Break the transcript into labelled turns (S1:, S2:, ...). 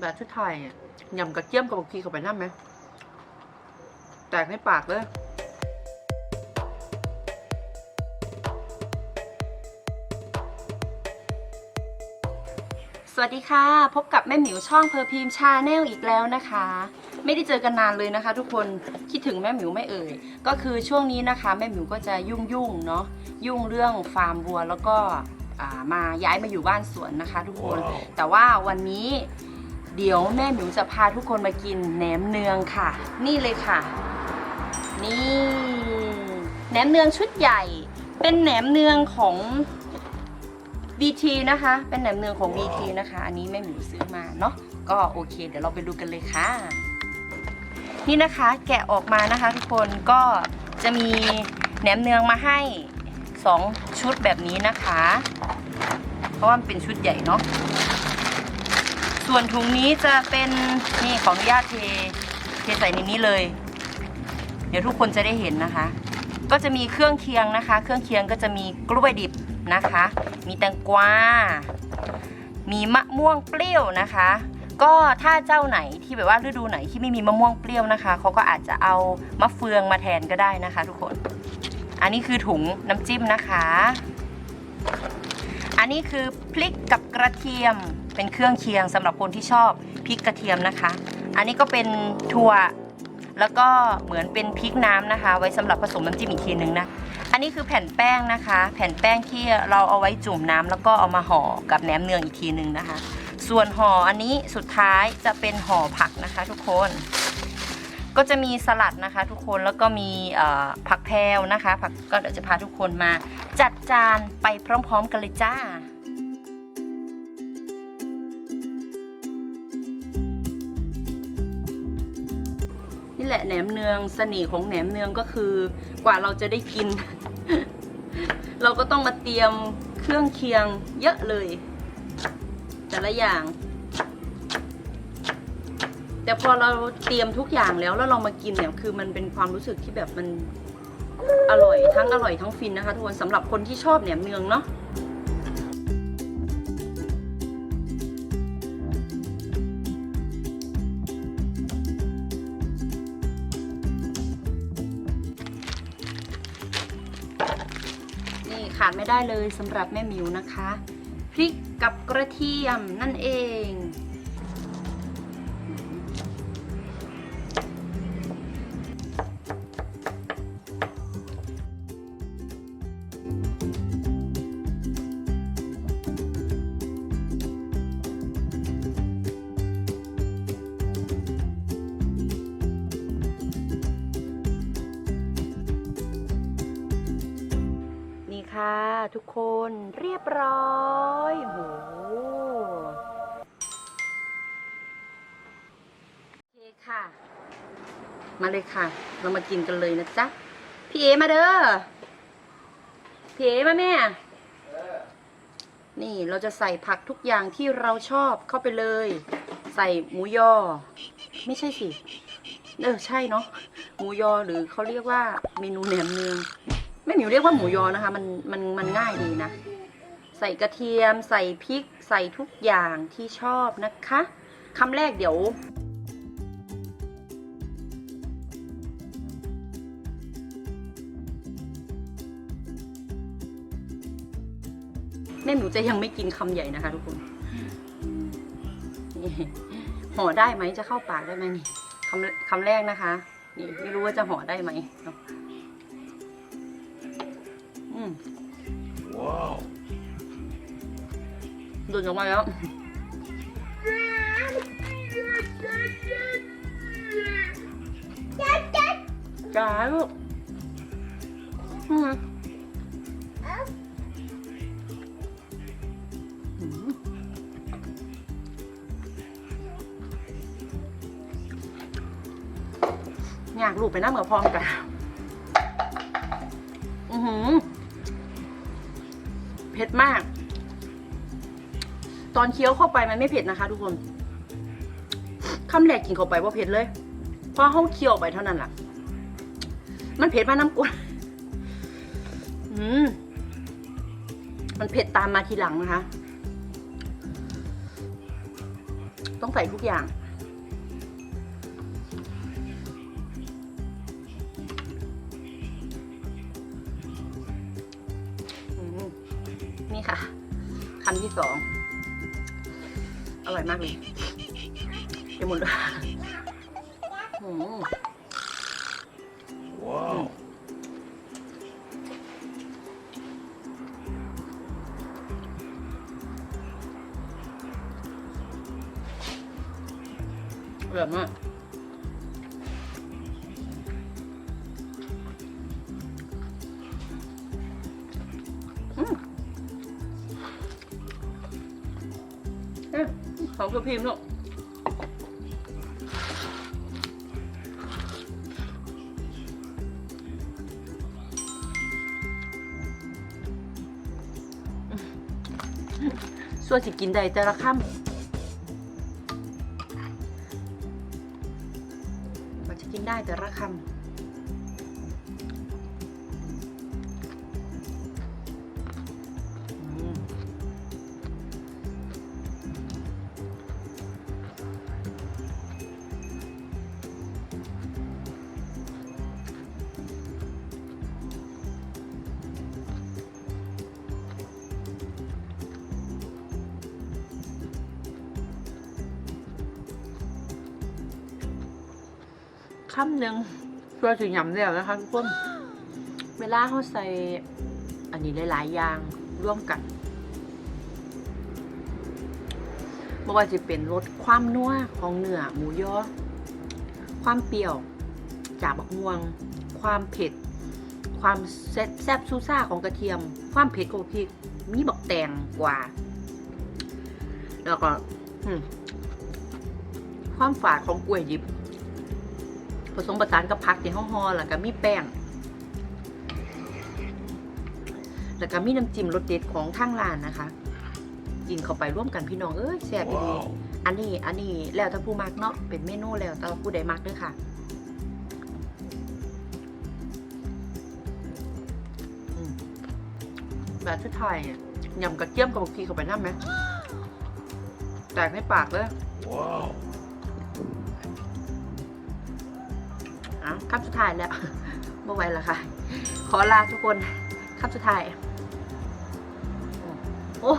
S1: แบบชุดไทยอะยำกระเจี๊ยมกับบกคีเข้าไปน้ำไหม แตกในปากเลยสวัสดีค่ะ พบกับแม่หมิวช่องเพอร์พีมชาแนลอีกแล้วนะคะ ไม่ได้เจอกันนานเลยนะคะ ทุกคนคิดถึงแม่หมิวไม่เอ่ย ก็คือช่วงนี้นะคะแม่หมิวก็จะยุ่งยุ่งๆเนาะยุ่งเรื่องฟาร์มวัวแล้วก็อ่ามาย้ายมาอยู่บ้านสวนนะคะ ทุกคน แต่ว่าวันนี้ เดี๋ยวแม่หมิวจะพาทุกคนมากินแหนมเนืองค่ะ นี่เลยค่ะ นี่แหนมเนืองชุดใหญ่ เป็นแหนมเนืองของ BT นะคะ เป็นแหนมเนืองของ BT นะคะ อันนี้แม่หมิวซื้อมาเนาะก็โอเค เดี๋ยวเราไปดูกันเลยค่ะ นี่นะคะแกะออกมานะคะทุกคนก็จะมีแหนมเนืองมาให้ 2 ชุดแบบนี้นะคะ เพราะว่ามันเป็นชุดใหญ่เนาะ ส่วนถุงนี้จะเป็นนี่ขออนุญาตเทเทใส่ในนี้เลย เดี๋ยวทุกคนจะได้เห็นนะคะ ก็จะมีเครื่องเคียงนะคะ เครื่องเคียงก็จะมีกล้วยดิบนะคะ มีแตงกวา มีมะม่วงเปรี้ยวนะคะ ก็ถ้าเจ้าไหนที่แบบว่าฤดูไหนที่ไม่มีมะม่วงเปรี้ยวนะคะเขาก็อาจจะเอามะเฟืองมาแทนก็ได้นะคะ ทุกคน อันนี้คือถุงน้ำจิ้มนะคะ อันนี้คือพริกกับกระเทียม เป็นเครื่องเคียงสำหรับคนที่ชอบพริกกระเทียมนะคะ อันนี้ก็เป็นถั่วแล้วก็เหมือนเป็นพริกน้ำนะคะ ไว้สำหรับผสมน้ำจิ้มอีกทีนึงนะ อันนี้คือแผ่นแป้งนะคะ แผ่นแป้งที่เราเอาไว้จุ่มน้ำแล้วก็เอามาห่อกับแหนมเนืองอีกทีนึงนะคะ ส่วนห่ออันนี้สุดท้ายจะเป็นห่อผักนะคะ ทุกคน ก็จะมีสลัดนะคะ ทุกคนแล้วก็มีผักแพรวนะคะ ผักก็เดี๋ยวจะพาทุกคนมาจัดจานไปพร้อม ๆ กันเลยจ้า แหละแหนมเนืองเสน่ห์ของแหนมเนืองก็คือกว่าเราจะได้กิน เราก็ต้องมาเตรียมเครื่องเคียงเยอะเลย แต่ละอย่าง แต่พอเราเตรียมทุกอย่างแล้วแล้วเรามากินเนี่ยคือมันเป็นความรู้สึกที่แบบมันอร่อยทั้งอร่อยทั้งฟินนะคะทุกคนสำหรับคนที่ชอบแหนมเนืองเนาะ ขาดไม่ได้เลยสำหรับแม่หมิวนะคะ พริกกับกระเทียมนั่นเอง ค่ะทุกคนเรียบร้อยโหโอเคค่ะ มาเลยค่ะ เรามากินกันเลยนะจ๊ะ พี่เอมาเด้อ พี่เอมาแม่ นี่เราจะใส่ผักทุกอย่างที่เราชอบเข้าไปเลย ใส่หมูยอ ไม่ใช่สิ เออ ใช่เนาะ หมูยอหรือเขาเรียกว่าเมนูแหนมเนือง ไม่หมิวเรียกว่าหมูยอนะคะ มันมันมันง่ายดีนะ ใส่กระเทียม ใส่พริก ใส่ทุกอย่างที่ชอบนะคะคำแรกเดี๋ยว แม่หมิวจะยังไม่กินคำใหญ่นะคะทุกคนนี่ห่อได้ไหมจะเข้าปากได้ไหมนี่คำคำแรกนะคะ นี่ไม่รู้ว่าจะห่อได้ไหมเนาะ หลุดออกมาแล้วจ้าลูกอืมอืมอยากลูกไปนั่งเหมือพร้อมกัน อือหือ เผ็ดมาก ตอนเคี้ยวเข้าไปมันไม่เผ็ดนะคะ ทุกคนคำแรกกินเข้าไปว่าเผ็ดเลยเพราะเขาเคี้ยวไปเท่านั้นแหละมันเผ็ดมาน้ำกวนอืมมันเผ็ดตามมาทีหลังนะคะ ต้องใส่ทุกอย่าง นี่ค่ะคำที่สอง อร่อยมากเลยเดี๋ยวหมดเลยอืม
S2: Wow.
S1: อร่อยมาก ของกระพิมพ์เนอะส่วนสิกินได้แต่ละคำมันจะกินได้แต่ละคำ คำหนึ่งเพื่อสิยำแล้วนะคะทุกคนเวลาเขาใส่อันนี้หลายๆอย่างร่วมกันไม่ว่าจะเป็นรสความนัวของเนื้อหมูยอ ความเปรี้ยวจากบักม่วง ความเผ็ด ความแซ่บซูซ่าของกระเทียม ความเผ็ดของพริก มีบักแตงกว่า แล้วก็ความฝาดของกล้วยดิบ ผสมผสานกับผักที่ห่อๆแล้วก็มีแป้ง แล้วก็มีน้ำจิ้มรสเด็ดของทางร้านนะคะ กินเข้าไปร่วมกันพี่น้องเอ้ยแซ่บดี
S2: Wow.
S1: อันนี้อันนี้แล้วถ้าผู้มักเนาะเป็นเมนูแล้วแต่ว่าผู้ใดมักเด้วยค่ะอืมแบบชุดไทยอะยำกระเทียมกับบักพีเข้าไปน้ำไหมแตกในปากเลย
S2: Wow.
S1: อะคำสุดท้ายแล้วบ่ไหวละค่ะ ขอลาทุกคนคำสุดท้าย โอ้